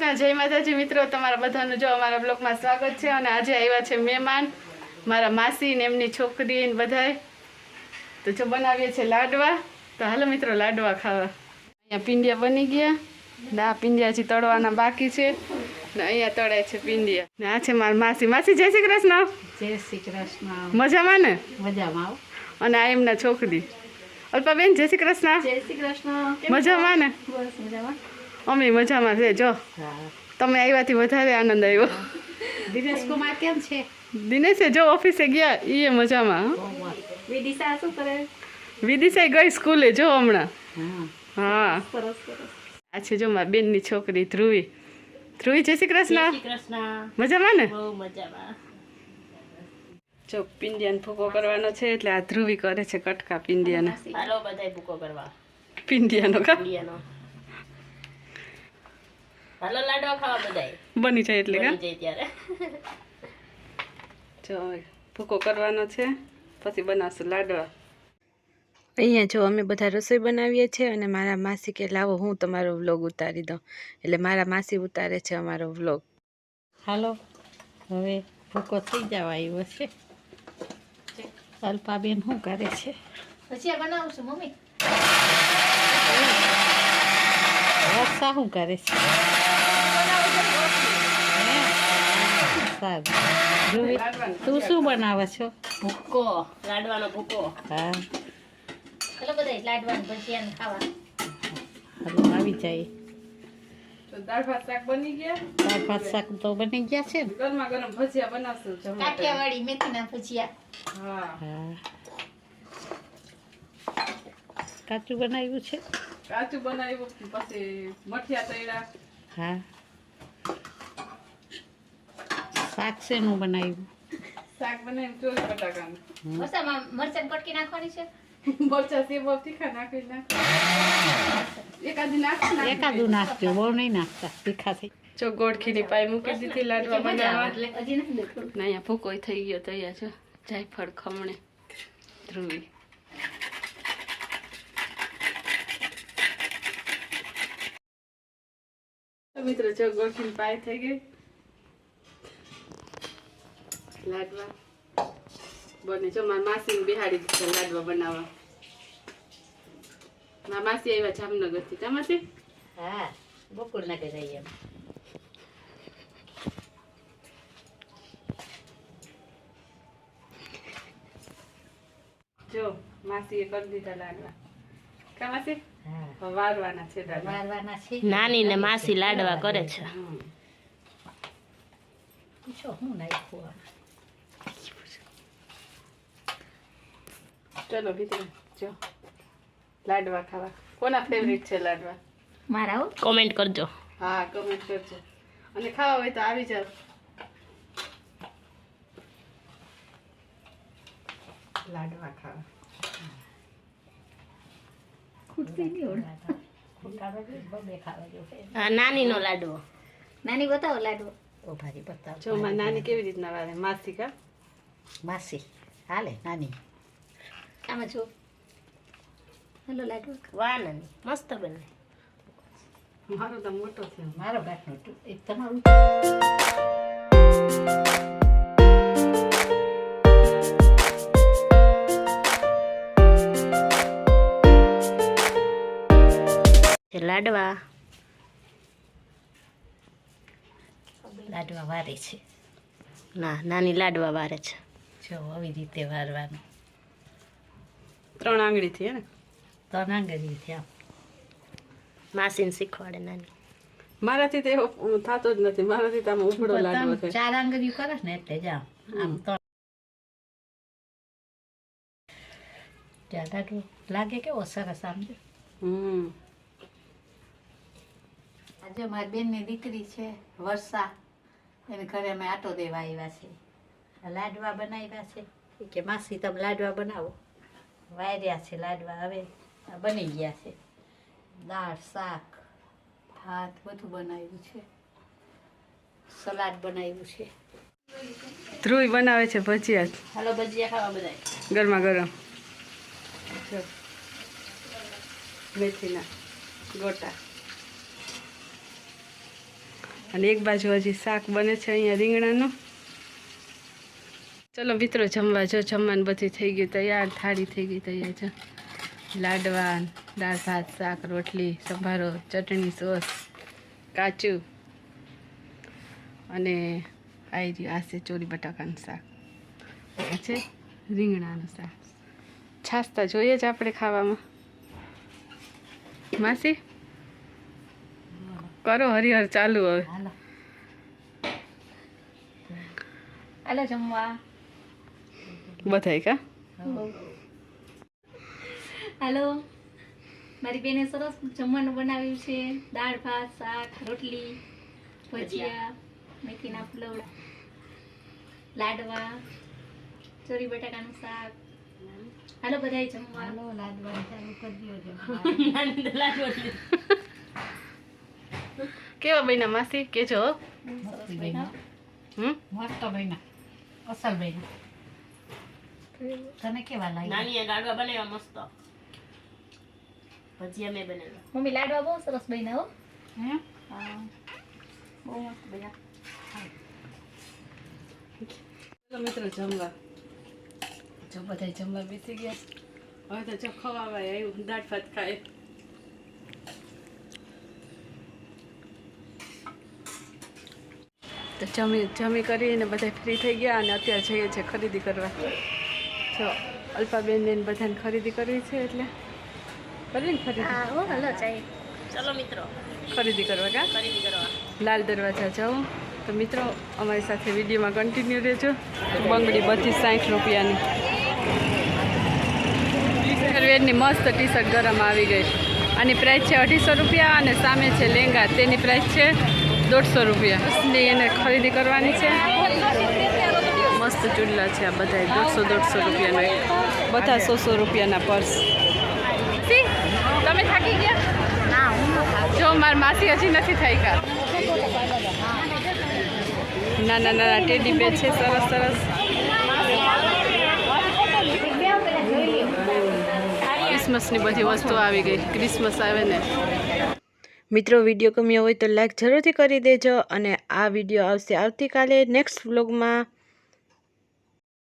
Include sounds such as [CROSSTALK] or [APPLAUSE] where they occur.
કૃષ્ણ જય માતાજી મિત્રો. તમારા બધાનું જો અમારા બ્લોગમાં સ્વાગત છે અને આજે આવ્યા છે મહેમાન મારા માસી ને એમની છોકરી ને બધાય. તો જો બનાવીએ છે લાડવા. તો હાલો મિત્રો લાડવા ખાવા. અહીંયા પિંડિયા બની ગયા. ને આ પિંડિયા હજી તળવાના બાકી છે. ને અહીંયા તળાય છે પિંડિયા. ને આ છે મારા માસી. માસી જય શ્રી કૃષ્ણ. જય શ્રી કૃષ્ણ. મજામાં ને? મજામાં આવો. અને આ એમના છોકરી. અલ્પાબેન જય શ્રી કૃષ્ણ. જય શ્રી કૃષ્ણ. મજામાં ને? બસ મજામાં. અમે મજામાં છે જો. તમે આવ્યાથી વધારે આનંદ આવ્યો. દિનેશ કુમાર કેમ છે? દિનેશે જો ઓફિસે ગયા એ મજામાં. વિદિશા શું કરે? વિદિશા ગઈ સ્કૂલે જો હમણાં. હા. આ છે જો મારી બેનની છોકરી ધ્રુવી. ધ્રુવી જય શ્રી કૃષ્ણ. મજામાં ને? જો પિંડિયાને ભૂકો કરવાનો છે એટલે આ ધ્રુવી કરે છે કટકા પિંડિયાના. પિંડિયાનો કા? ઇન્ડિયાનો હાલો લાડવા ખાવા બધાય. બની જાય એટલે કા? બની જાય ત્યારે. [LAUGHS] જો ભૂકો કરવાનો છે પછી બનાવશું લાડવા. અહીંયા જો અમે બધા રસોઈ બનાવીએ છીએ અને મારા માસી કે લાવો હું તમારો વ્લોગ ઉતારી દઉં. એટલે મારા માસી ઉતારે છે અમારો વ્લોગ હાલો હવે ભૂકો થઈ જવા આવ્યો છે. અલ્પાબેન શું કરે છે? પછી બનાવું છું મમ્મી. વર્ષા શું કરે છે સારું ધ્રુવી, તું શું બનાવે છો ભૂકો લાડવાનો ભૂકો હા ચલો બધા લાડવાનું ભજીયા ને ખાવા હાલો આવી જાય તો દાળ ભાત શાક બની ગયા દાળ ભાત શાક તો બની ગયા છે ને ગરમા ગરમ ભજીયા બનાવશું. કાઠિયાવાડી મેથીના ભજીયા હા હા કાચું બનાવ્યું છે કાચું બનાવ્યું પછી મઠિયા તળ્યા. હા. શાક શેનું બનાવ્યું? શાક બનાવ્યું ચોરી બટાકાનું. મરચામાં મરચાં કટકી નાખવાની છે? મરચા સેવો તીખા નાખી નાખ એકાદી નાખ નાખ. એકાદું નાખજો બહુ નહીં નાખતા તીખા થઈ જો ગોળખીની પાઈ મૂકી દીધી લાડવા બનાવવા. એટલે હજી નથી દેખું અહીંયા ભૂકોય થઈ ગયો તૈયાર અહીંયા જાયફળ ખમણે ધ્રુવી. મિત્રો જો ગોળ પાય થઈ ગઈ. લાડવા. બને જો મારી માસીને બિહાડી દીધા લાડવા બનાવવા. મારા માસી આવ્યા જામનગરથી. તમારે હા કરે એમ. જો માસીએ કરી દીધા લાડવા. કા માસી? વારવાના છે વારવાના છે. નાની ને માસી લાડવા કરે છે. હમ. પૂછો હું નાખ્યું? ચલો ભીતરે જો. લાડવા ખાવા. કોના ફેવરિટ છે લાડવા? મારા હો. કોમેન્ટ કરજો. હા કમેન્ટ કરજો. અને ખાવા હોય તો આવી જાવ લાડવા ખાવા ખોટા વગર બબે ખાવા જેવું છે. આ નાની નો લાડવો નાની બતાવો લાડવો ઓ ભારી બતાવો. જો નાની કેવી રીતના વાળે માસી કા? માસી. હાલે નાની. આમાં જો. હેલો લાડવો વાહ નાની. મસ્ત બને. મારો તો મોટો છે. મારો ગાંઠનો ટુ- એક તમારું. લાડવા. લાડવા વારે છે. ના નાની લાડવા વારે છે. જો આવી રીતે વારવાનું. ત્રણ આંગળીથી હે ને? ત્રણ આંગળીથી આમ. માસીને શીખવાડે નાની. મારાથી તો એવો થતો જ નથી. મારાથી તો આમ ઉભડો લાડવો છે. ચાર આંગળીઓ કરે ને એટલે જ આમ તો ત્યાં લાગે કેવો? સરસ આમ હમ. આજે મારી બેનની દીકરી છે વર્ષા. એને ઘરે અમે આટો દેવા આવ્યા છે લાડવા બનાવ્યા છે. કે માસી તમે લાડવા બનાવો. વાર્યા છે લાડવા હવે બની ગયા છે. દાળ શાક ભાત બધું બનાવ્યું છે. સલાડ બનાવ્યું છે. ધ્રુવી બનાવે છે ભજીયા. હાલો ભજીયા ખાવા બધા ગરમા ગરમ. મેથીના ગોટા. અને એક બાજુ હજી શાક બને છે અહીંયા રીંગણાનું. ચલો મિત્રો, જમવા જો, જમવાનું બધી થઈ ગયું તૈયાર, થાળી થઈ ગઈ તૈયાર છે લાડવા દાળ ભાત, શાક, રોટલી, સંભારો, ચટણી, સોસ કાચું અને આવી રહ્યું આ છે ચોરી બટાકાનું શાક. છે રીંગણાનું શાક. છાસ્તા જોઈએ જ આપણે ખાવામાં. માસી? કરો હરિહર ચાલુ હવે. હાલો. જમવા. બધાય કા? હાલો. મારી બેને સરસ જમવાનું બનાવ્યું છે. દાળ ભાત શાક રોટલી ભજીયા મેથીના ફુલવડા લાડવા ચોરી બટાકાનું શાક. હાલો બધાય જમવા. હાલો લાડવા ચાલુ કરી [LAUGHS] દો કેવા બહેના માસી કેજો હો. મસ્તી બન્યા હમ? મસ્ત બહેના અસલ બહેના તને કેવા લાગ્યા નાની લાડવા બનાવ્યા મસ્ત. પછી મેં બનાવ્યા. મમ્મી લાડવા બહુ સરસ બન્યા હો. હે? હા. બહુ મસ્ત બન્યા. ચલો મિત્રો જમવા. જો બધા જમવા બેસી ગયા. હવે તો જો ખવાવાય આવ્યું દાળ ભાત ખાય. તો જમી જમી કરીને બધા ફ્રી થઈ ગયા અને અત્યારે જઈએ છીએ ખરીદી કરવા. જો અલ્પાબેન ને બધાને ખરીદી કરવી છે એટલે. કરીને ખરીદી? ચલો મિત્રો. ખરીદી કરવા કા? ખરીદી કરવા. લાલ દરવાજા જાઉં તો મિત્રો અમારી સાથે વિડીયોમાં કન્ટિન્યુ રહેજો. બંગડી બધી સાઠ રૂપિયાની. વેરની મસ્ત ટી શર્ટ ગરમ આવી ગઈ. આની પ્રાઇસ છે અઢીસો રૂપિયા અને સામે છે લેંગા. તેની પ્રાઇસ છે દોઢસો રૂપિયા. ને એને ખરીદી કરવાની છે. મસ્ત ચૂડલા છે આ બધા દોઢસો દોઢસો રૂપિયાનો બધા સો સો રૂપિયાના પર્સ. તમે થાકી ગયા? જો મારી માસી હજી નથી થઈ ગયા નાના નાના ટેડી બે છે, સરસ સરસ. ક્રિસમસની બધી વસ્તુ આવી ગઈ. ક્રિસમસ આવે ને. મિત્રો વીડિયો ગમ્યો હોય તો લાઈક જરૂરથી કરી દેજો અને આ વીડિયો આવશે આવતીકાલે નેક્સ્ટ વ્લોગમાં